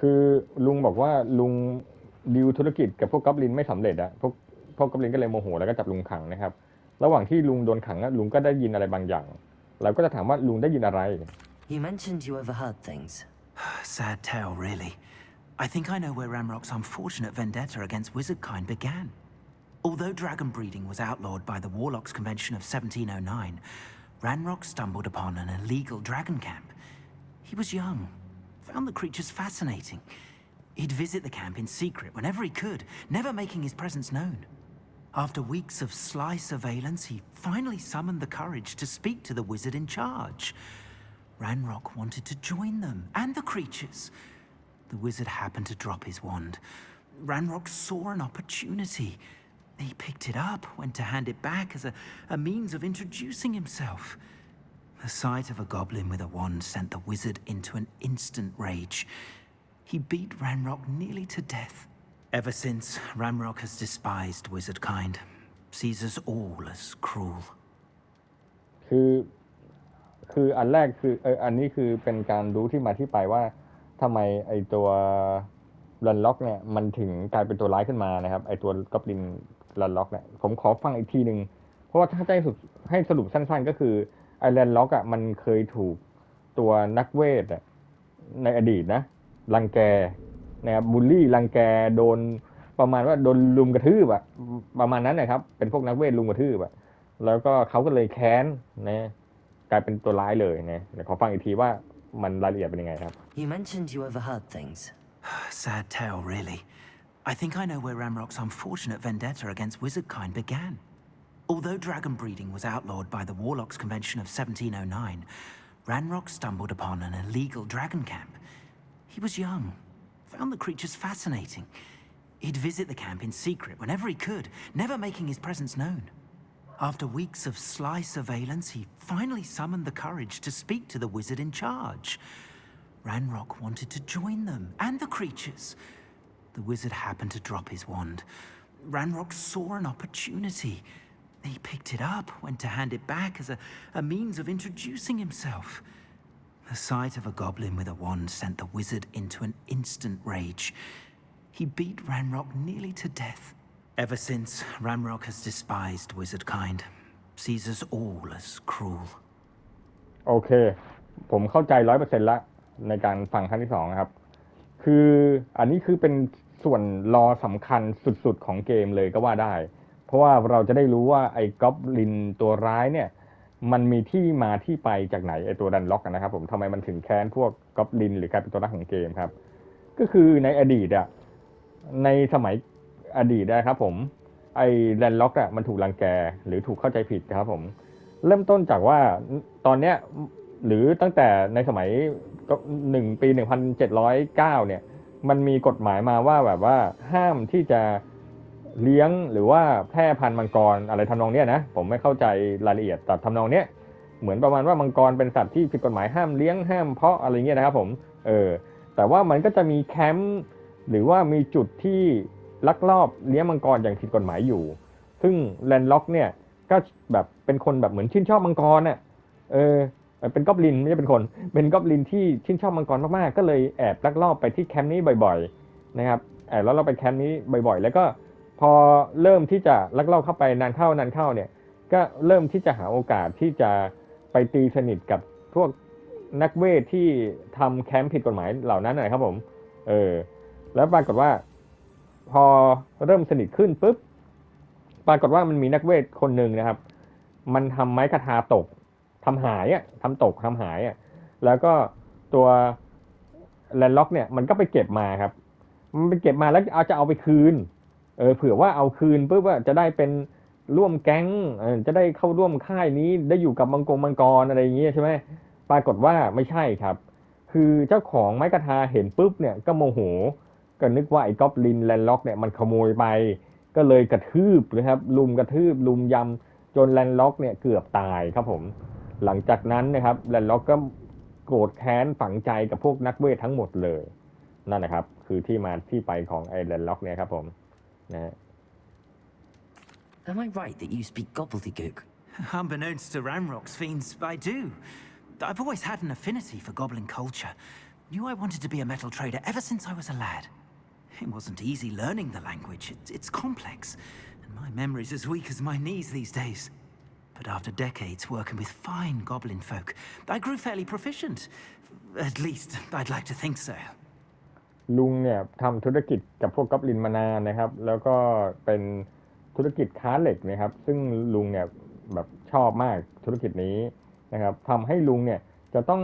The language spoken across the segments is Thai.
คือลุงบอกว่าลุงดิวธุรกิจกับพวกกอบลินไม่สำเร็จอะพวกพวกกอบลินก็เลยโมโหแล้วก็จับลุงขังนะครับ ระหว่างที่ลุงโดนขังอะลุงก็ได้ยินอะไรบางอย่าง เราก็จะถามว่าลุงได้ยินอะไร You mentioned you overheard things. Sad tale, really. I think I know where Ramrock's unfortunate vendetta against wizardkind began. Although dragon breeding was outlawed by the Warlocks Convention of 1709, Ranrock stumbled upon an illegal dragon camp. He was young, found the creatures fascinating. He'd visit the camp in secret whenever he could, never making his presence known. After weeks of sly surveillance, he finally summoned the courage to speak to the wizard in charge. Ranrock wanted to join them and the creatures. The wizard happened to drop his wand. Ranrock saw an opportunity. He picked it up, went to hand it back as a, a means of introducing himself. The sight of a goblin with a wand sent the wizard into an instant rage. He beat Ranrock nearly to death. Ever since, Ranrock has despised wizard kind, sees us all as cruel. คือคืออันแรกคือเอออันนี้คือเป็นการรู้ที่มาที่ไปว่าทำไมไอตัวรันล็อกเนี่ยมันถึงกลายเป็นตัวร้ายขึ้นมานะครับ ไอตัวกอบลินรันล็อกเนี่ยผมขอฟังอีกทีหนึ่งเพราะว่าถ้าจะให้สรุปให้สรุปสั้นๆ ก็คือ ไอรันล็อกอะมันเคยถูกตัวนักเวทอะในอดีตนะรังแกนะครับบูลลี่รังแกโดนประมาณว่าโดนลุมกระทืบอะประมาณนั้นนะครับ เป็นพวกนักเวทลุมกระทืบอะแล้วก็เขาก็เลยแค้นนะกลายเป็นตัวร้ายเลยนะเดี๋ยวขอฟังอีกทีว่ามันรายละเอียดเป็นยังไงครับ You mentioned you overheard things. Sad tale, really. I think I know where Ramrock's unfortunate vendetta against wizardkind began. Although dragon breeding was outlawed by the Warlocks Convention of 1709, Ranrock stumbled upon an illegal dragon camp. He was young, found the creatures fascinating. He'd visit the camp in secret whenever he could, never making his presence known. After weeks of sly surveillance, he finally summoned the courage to speak to the wizard in charge. Ranrock wanted to join them and the creatures. The wizard happened to drop his wand. Ranrock saw an opportunity. He picked it up, went to hand it back as a, a means of introducing himself. The sight of a goblin with a wand sent the wizard into an instant rage. He beat Ranrock nearly to death. Ever since, Ranrock has despised wizard kind, sees us all as cruel. โอเค ผมเข้าใจร้อยเปอร์เซ็นต์ละในการฟังครั้งที่สองนะครับ คืออันนี้คือเป็นส่วนรอสำคัญสุดๆของเกมเลยก็ว่าได้ เพราะว่าเราจะได้รู้ว่าไอ้ก๊อบลินตัวร้ายเนี่ย มันมีที่มาที่ไปจากไหนไอ้ตัวดันล็อกนะครับ ผมทำไมมันถึงแค้นพวกก๊อบลินหรือกลายเป็นตัวร้ายของเกมครับ ก็คือในอดีตอะในสมัยอดีตนะครับผมไอ้แลนล็อกอะมันถูกรังแกหรือถูกเข้าใจผิดครับ ผม เริ่มต้นจากว่าตอนเนี้ยหรือตั้งแต่ในสมัยก็หนึ่งปีหนึ่งพันเจ็ดร้อยเก้าเนี่ย มันมีกฎหมายมาว่าแบบว่าห้ามที่จะ เลี้ยงหรือว่าแพร่พันธุ์มังกรอะไรทำนองเนี้ยนะผมไม่เข้าใจรายละเอียดแต่ทำนองเนี้ยเหมือนประมาณว่ามังกรเป็นสัตว์ที่ผิดกฎหมายห้ามเลี้ยงห้ามเพาะอะไรเงี้ยนะครับผมเออแต่ว่ามันก็จะมีแคมป์หรือว่ามีจุดที่ลักลอบเลี้ยงมังกรอย่างผิดกฎหมายอยู่ ซึ่งแลนล็อกเนี่ยก็แบบเป็นคนแบบเหมือนชื่นชอบมังกรน่ะเออเป็นก๊อบลินไม่ใช่เป็นคน เป็นก๊อบลินที่ชื่นชอบมังกรมากๆ ก็เลยแอบลักลอบไปที่แคมป์นี้บ่อย ๆ นะครับแอบลักลอบไปแคมป์นี้บ่อยๆ แล้วก็ พอเริ่มที่จะลักลอบเข้าไปนานเข้านานเข้าเนี่ย ก็เริ่มที่จะหาโอกาสที่จะไปตีสนิทกับพวกนักเวทที่ทำแคมป์ผิดกฎหมายเหล่านั้นนะครับผม เออ แล้วปรากฏว่า พอเริ่มสนิทขึ้นปุ๊บ ปรากฏว่ามันมีนักเวทคนหนึ่งนะครับ มันทำไม้คาทาตกทำหายอะทำตกทำหายอะ แล้วก็ตัวแลนล็อกเนี่ย มันก็ไปเก็บมาครับ มันไปเก็บมาแล้วเอาจะเอาไปคืน เออเผื่อว่าเอาคืนปุ๊บว่าจะได้เป็นร่วมแก๊งเออจะได้เข้าร่วมค่ายนี้ได้อยู่กับมังกรมังกรอะไรอย่างเงี้ยใช่ไหมปรากฏว่าไม่ใช่ครับ คือเจ้าของไม้กระทาเห็นปุ๊บเนี่ยก็โมโหก็นึกว่าไอ้ก๊อบลินแลนล็อกเนี่ยมันขโมยไป ก็เลยกระทืบนะครับลุมกระทืบลุมยำจนแลนล็อกเนี่ยเกือบตายครับผม หลังจากนั้นนะครับแลนล็อกก็โกรธแค้นฝังใจกับพวกนักเวททั้งหมดเลย นั่นนะครับ คือที่มาที่ไปของไอ้แลนล็อกเนี่ยครับผม นะฮะ Am I right that you speak gobbledygook? Unbeknownst to Ramrock's fiends, I do. I've always had an affinity for goblin culture. Knew I wanted to be a metal trader ever since I was a lad. It wasn't easy learning the language. It, it's complex, and my memory's as weak as my knees these days. But after decades working with fine goblin folk, I grew fairly proficient. At least, I'd like to think so. ลุงเนี่ยทำธุรกิจกับพวกกอบลินมานานนะครับ แล้วก็เป็นธุรกิจค้าเหล็กนะครับ ซึ่งลุงเนี่ยแบบชอบมากธุรกิจนี้นะครับทำให้ลุงเนี่ยจะต้อง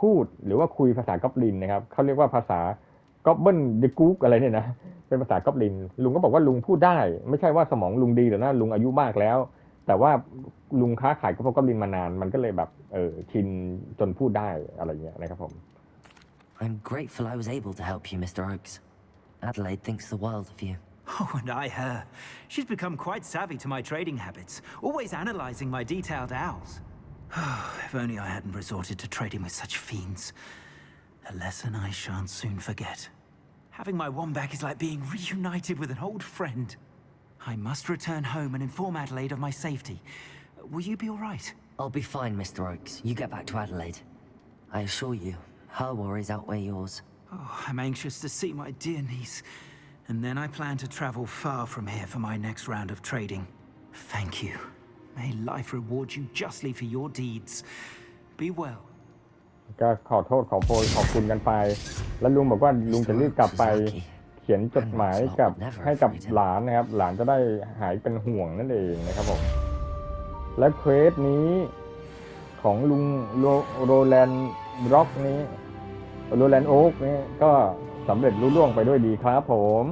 พูดหรือว่าคุยภาษากอบลินนะครับเขาเรียกว่าภาษากอบเบิลเดกูกอะไรเนี่ยนะเป็นภาษากอบลิน ลุงก็บอกว่าลุงพูดได้ ไม่ใช่ว่าสมองลุงดีหรอกนะลุงอายุมากแล้ว แต่ว่าลุงค้าขายกับพวกกอบลินมานาน มันก็เลยแบบเออชินจนพูดได้อะไรเงี้ยนะครับผม I'm grateful I was able to help you, Mr. Oakes. Adelaide thinks the world of you. Oh, and I her. She's become quite savvy to my trading habits, always analyzing my detailed owls. if only I hadn't resorted to trading with such fiends. A lesson I shan't soon forget. Having my womback is like being reunited with an old friend. I must return home and inform Adelaide of my safety. Will you be all right? I'll be fine, Mr. Oakes. You get back to Adelaide. I assure you, her worries outweigh yours. Oh, I'm anxious to see my dear niece. And then I plan to travel far from here for my next round of trading. Thank you. May life reward you justly for your deeds. Be well. ก็ขอโทษขอโพยขอบคุณกันไป แล้วลุงบอกว่าลุงจะรีบกลับไปเขียนจดหมายกับให้กับหลานนะครับ หลานจะได้หายเป็นห่วงนั่นเองนะครับผม และเควสนี้ ของลุงโรโรแลนด์ร็อกนี้ โรแลนด์โอ๊กนี้ก็สำเร็จรุ่ล่วงไปด้วยดีครับผม